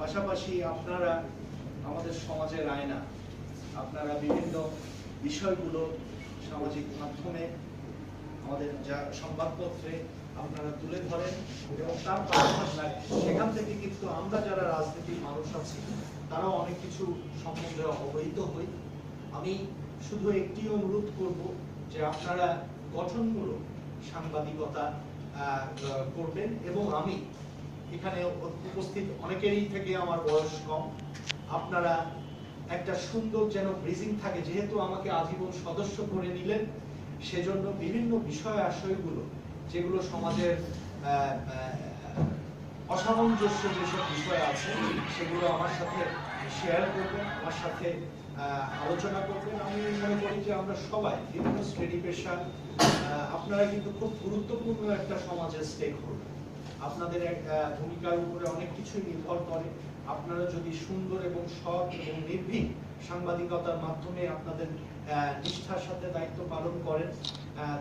পাশাপাশি আপনারা আমাদের সমাজের আয়না, আপনারা বিভিন্ন বিষয়গুলো সামাজিক মাধ্যমে আমাদের যা সংবাদপত্রে আপনারা তুলে ধরেন এবং তার সেখান থেকে কিন্তু আমরা যারা রাজনীতির মানুষ আছি, তারাও অনেক কিছু সম্বন্ধে অবহিত হই। আমি শুধু একটি অনুরোধ করব যে আপনারা গঠনমূলক সাংবাদিকতা করবেন এবং আমি এখানে উপস্থিত অনেকেরই থেকে আমার বয়স কম। আপনারা একটা সুন্দর যেন ব্রিজিং থাকে, যেহেতু আমাকে আজীবন সদস্য করে নিলেন, সেজন্য বিভিন্ন বিষয় আশয়গুলো যেগুলো সমাজের অসামঞ্জস্য যেসব বিষয় আছে, সেগুলো আমার সাথে শেয়ার করবেন, আমার সাথে আলোচনা করবেন। আমি মনে করি যে আমরা সবাই, বিভিন্ন শ্রেণি পেশা আপনারা কিন্তু খুব গুরুত্বপূর্ণ একটা সমাজের স্টেক হোল্ডার আপনাদের ভূমিকার উপরে অনেক কিছুই নির্ভর করে। আপনারা যদি সুন্দর এবং সৎ এবং নির্ভীক সাংবাদিকতার মাধ্যমে আপনাদের নিষ্ঠার সাথে দায়িত্ব পালন করেন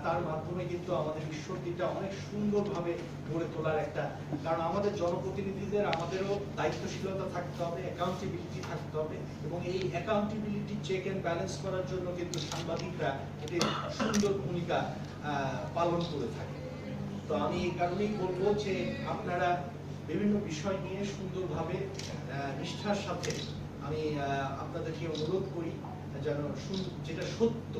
তার মাধ্যমে কিন্তু আমাদের ঈশ্বরদীটা অনেক সুন্দরভাবে গড়ে তোলার একটা, কারণ আমাদের জনপ্রতিনিধিদের আমাদেরও দায়িত্বশীলতা থাকতে হবে অ্যাকাউন্টেবিলিটি থাকতে হবে এবং এই অ্যাকাউন্টেবিলিটি চেক এন্ড ব্যালেন্স করার জন্য কিন্তু সাংবাদিকরা একটি সুন্দর ভূমিকা পালন করে থাকে। তো আমি এই কারণেই বলব যে আপনারা বিভিন্ন বিষয় নিয়ে সুন্দরভাবে নিষ্ঠার সাথে আমি আপনাদেরকে অনুরোধ করি, যেন যেটা সত্য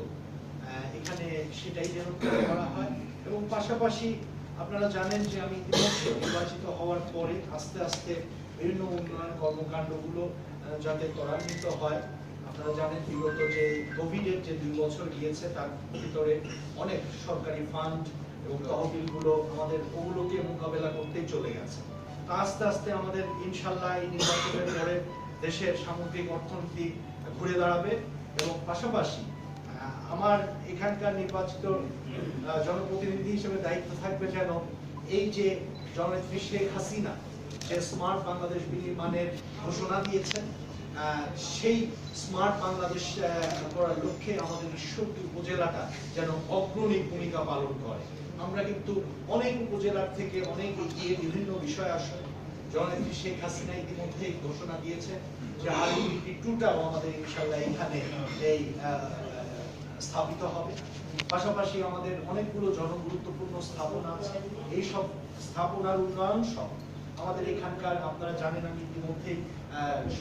এখানে সেটাই যেন ধরা হয়। এবং পাশাপাশি আপনারা জানেন যে আমি ইতিমধ্যে নির্বাচিত হওয়ার পরে আস্তে আস্তে বিভিন্ন উন্নয়ন কর্মকাণ্ডগুলো যাতে ত্বরান্বিত হয়। আপনারা জানেন বিগত যে কোভিডের যে দুই বছর গিয়েছে, তার ভিতরে অনেক সরকারি ফান্ড এবং তহবিলগুলো আমাদের ওগুলোকে মোকাবেলা করতেই চলে গেছে। আস্তে আস্তে আমাদের ইনশাল্লাহ এই নির্বাচনের পরে দেশের সামগ্রিক অর্থনীতি ঘুরে দাঁড়াবে এবং পাশাপাশি আমার এখানকার নির্বাচিত জনপ্রতিনিধি হিসেবে দায়িত্ব থাকবে যেন এই যে জননেত্রী শেখ হাসিনা, যে স্মার্ট বাংলাদেশ বিনির্মাণের ঘোষণা দিয়েছেন সেই স্মার্ট বাংলাদেশ করার লক্ষ্যে আমাদের ঈশ্বরদী উপজেলাটা যেন অগ্রণী ভূমিকা পালন করে। আমরা কিন্তু অনেক উপজেলার থেকে অনেক এগিয়ে বিভিন্ন বিষয় আসে। জননেত্রী শেখ হাসিনা ইতিমধ্যেই ঘোষণা দিয়েছে যে আরবিটি টুটাও আমাদের ইনশাল্লাহ এখানে এই স্থাপিত হবে। পাশাপাশি আমাদের অনেকগুলো জনগুরুত্বপূর্ণ স্থাপনা আছে। এই সব স্থাপনার উন্নয়ন সহ আমাদের এখানকার, আপনারা জানেন আমি ইতিমধ্যেই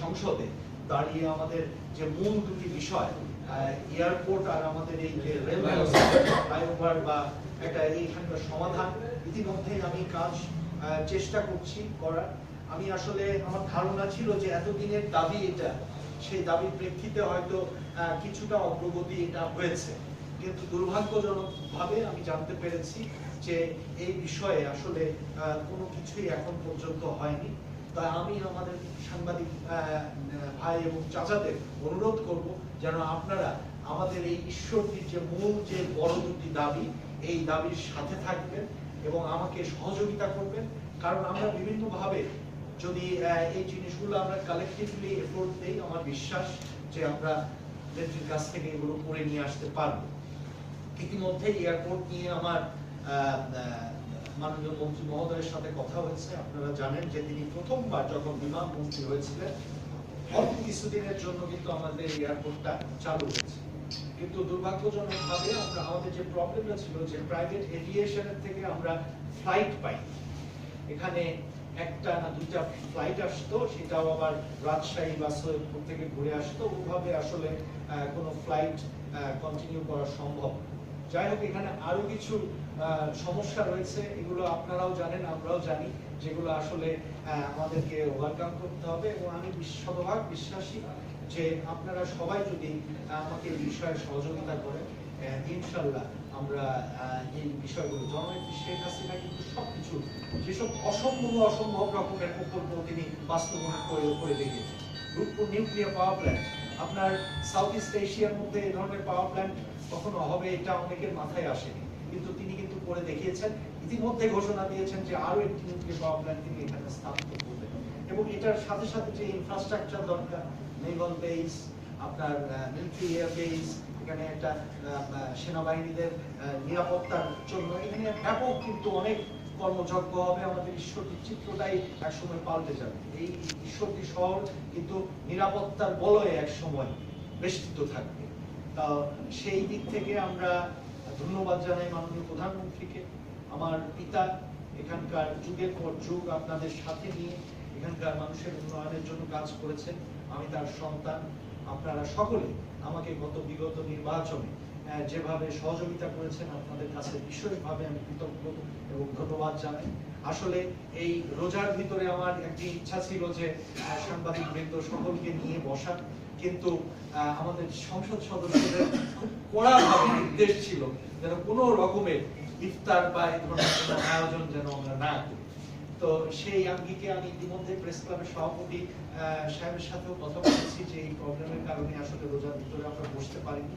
সংসদে দাঁড়িয়ে আমাদের যে মূল দুটি বিষয় এয়ারপোর্ট আর আমাদের এই যে রেল ফ্লাইওভার বা একটা এইখানকার সমাধান ইতিমধ্যেই আমি কাজ চেষ্টা করছি করার। আমি আসলে আমার ধারণা ছিল যে এতদিনের দাবি এটা সেই দাবির প্রেক্ষিতে হয়তো কিছুটা অগ্রগতি এটা হয়েছে। কিন্তু দুর্ভাগ্যজনকভাবে আমি জানতে পেরেছি যে এই বিষয়ে আসলে আহ, কোনো কিছুই এখন পর্যন্ত হয়নি। তাই আমি আমাদের সাংবাদিক আহ, ভাই এবং চাচাদের অনুরোধ করব যেন আপনারা আমাদের এই ঈশ্বরটির যে মূল যে বড় দুটি দাবি, এই দাবির সাথে থাকবেন এবং আমাকে সহযোগিতা করবেন। কারণ আমরা বিভিন্নভাবে যদি এই জিনিসগুলো আমরা কালেকটিভলি এফোর্ট দেই, আমার বিশ্বাস যে আমরা নেত্রীর কাছ থেকে এগুলো করে নিয়ে আসতে পারব। ইতিমধ্যে এয়ারপোর্ট নিয়ে আমার মাননীয় মন্ত্রী মহোদয়ের সাথে কথা হয়েছে। আপনারা জানেন যে তিনি প্রথমবার যখন বিমান মন্ত্রী হয়েছিলেন অল্প কিছুদিনের জন্য কিন্তু আমাদের এয়ারপোর্টটা চালু হয়েছে। কিন্তু দুর্ভাগ্যজনকভাবে আমরা আমাদের যে প্রবলেমটা ছিল যে প্রাইভেট এভিয়েশনের থেকে আমরা ফ্লাইট পাই। এখানে একটা না দুইটা ফ্লাইট আসতো, সেটাও আবার রাজশাহী বা সৈয়দপুর থেকে ঘুরে আসতো। ওভাবে আসলে কোনো ফ্লাইট কন্টিনিউ করা সম্ভব। যাই হোক, এখানে আরও কিছু সমস্যা রয়েছে, এগুলো আপনারাও জানেন, আমরাও জানি। যেগুলো আসলে আমাদেরকে ওভারকাম করতে হবে এবং আমি শতভাগ বিশ্বাসী যে আপনারা সবাই যদি আমাকে এই বিষয়ে সহযোগিতা করেন ইনশাল্লাহ আমরা এই বিষয়গুলো জননেত্রী শেখ হাসিনা কিন্তু সবকিছু, যেসব অসম্ভব অসম্ভব রকমের প্রকল্প তিনি বাস্তবায়ন করে করে দেখিয়েছেন। রূপপুর নিউক্লিয়ার পাওয়ার প্ল্যান্ট আপনার সাউথ ইস্ট এশিয়ার মধ্যে এই ধরনের পাওয়ার প্ল্যান্ট কখনো হবে এটা অনেকের মাথায় আসেনি। কিন্তু তিনি কিন্তু করে দেখিয়েছেন, ইতিমধ্যে ঘোষণা দিয়েছেন যে আরও একটি নিউক্লিয়ার পাওয়ার প্ল্যান্ট তিনি এখানে স্থাপিত করবেন। এবং এটার সাথে সাথে যে ইনফ্রাস্ট্রাকচার দরকার নেভাল বেস আপনার মিলিটারি এয়ার বেস এখানে একটা সেনাবাহিনীদের নিরাপত্তার জন্য, এখানে ব্যাপক কিন্তু অনেক কর্মযজ্ঞ হবে। আমাদের ঈশ্বরদী চিত্রটাই একসময় পাল্টে যাবে। এই ঈশ্বরদী শহর কিন্তু নিরাপত্তার বলয়ে একসময় বেষ্টিত থাকবে। তা সেই দিক থেকে আমরা ধন্যবাদ জানাই মাননীয় প্রধানমন্ত্রীকে। আমার পিতা এখানকার যুগের পর যুগ আপনাদের সাথে নিয়ে এখানকার মানুষের উন্নয়নের জন্য কাজ করেছেন। আমি তার সন্তান। আপনারা সকলে আমাকে গত বিগত নির্বাচনে যেভাবে সহযোগিতা করেছেন আপনাদের কাছে বিশেষভাবে আমি কৃতজ্ঞ এবং ধন্যবাদ জানাই। আসলে এই রোজার ভিতরে আমার একটি ইচ্ছা ছিল যে সাংবাদিক বৃন্দ সকলকে নিয়ে বসা। কিন্তু আমাদের সংসদ সদস্যদের খুব কড়াভাবে নির্দেশ ছিল যেন কোনো রকমের ইফতার বা এই ধরনের আয়োজন যেন আমরা না করি। তো সেই আঙ্গিকে আমি ইতিমধ্যে প্রেস ক্লাবের সভাপতি সাহেবের সাথেও কথা বলেছি যে এই প্রবলেমের কারণে আসলে রোজার ভিতরে আমরা বসতে পারিনি।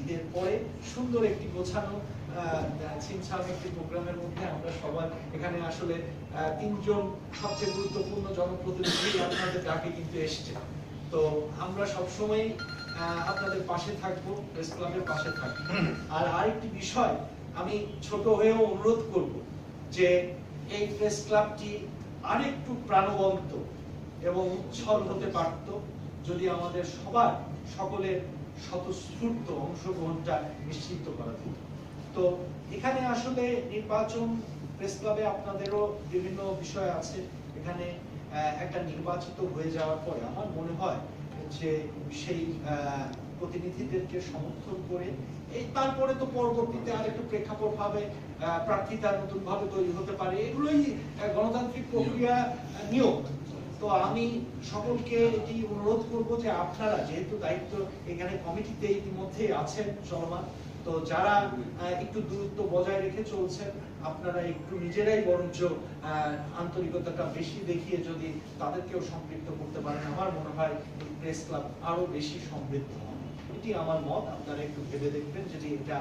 ঈদের পরে সুন্দর একটি গোছানো ছিমছাম একটি প্রোগ্রামের মধ্যে আমরা সবার এখানে আসলে তিনজন সবচেয়ে গুরুত্বপূর্ণ জনপ্রতিনিধি আপনাদের ডাকে কিন্তু এসছে। তো আমরা সবসময় আপনাদের পাশে থাকব প্রেস ক্লাবের পাশে থাকব। আর আরেকটি বিষয় আমি ছোট হয়েও অনুরোধ করব যে এই প্রেস ক্লাবটি আরেকটু প্রাণবন্ত এবং উচ্ছল হতে পারত যদি আমাদের সবার সকলের স্বতঃস্ফূর্ত অংশগ্রহণটা নিশ্চিত করা যেত। তো এখানে আসলে নির্বাচন প্রেস ক্লাবে আপনাদেরও বিভিন্ন বিষয় আছে। এখানে একটা নির্বাচিত হয়ে যাওয়ার পরে আমার মনে হয় যে সেই প্রতিনিধিদেরকে সমর্থন করে, এই তারপরে তো পরবর্তীতে আরেকটু প্রেক্ষাপট ভাবে প্রার্থিতা নতুন ভাবে তৈরি হতে পারে, এগুলোই গণতান্ত্রিক প্রক্রিয়া নিয়োগ। তো আমি সকলকে এটি অনুরোধ করব যে আপনারা যেহেতু দায়িত্ব এখানে কমিটিতে ইতিমধ্যে আছেন, চলমান তো যারা একটু দূরত্ব বজায় রেখে চলছেন, আপনারা একটু নিজেরাই বরঞ্চ আন্তরিকতাটা বেশি দেখিয়ে যদি তাদেরকেও সম্পৃক্ত করতে পারেন, আমার মনে হয় এই প্রেস ক্লাব আরও বেশি সমৃদ্ধ হবে। এটি আমার মত, আপনারা একটু ভেবে দেখবেন যদি এটা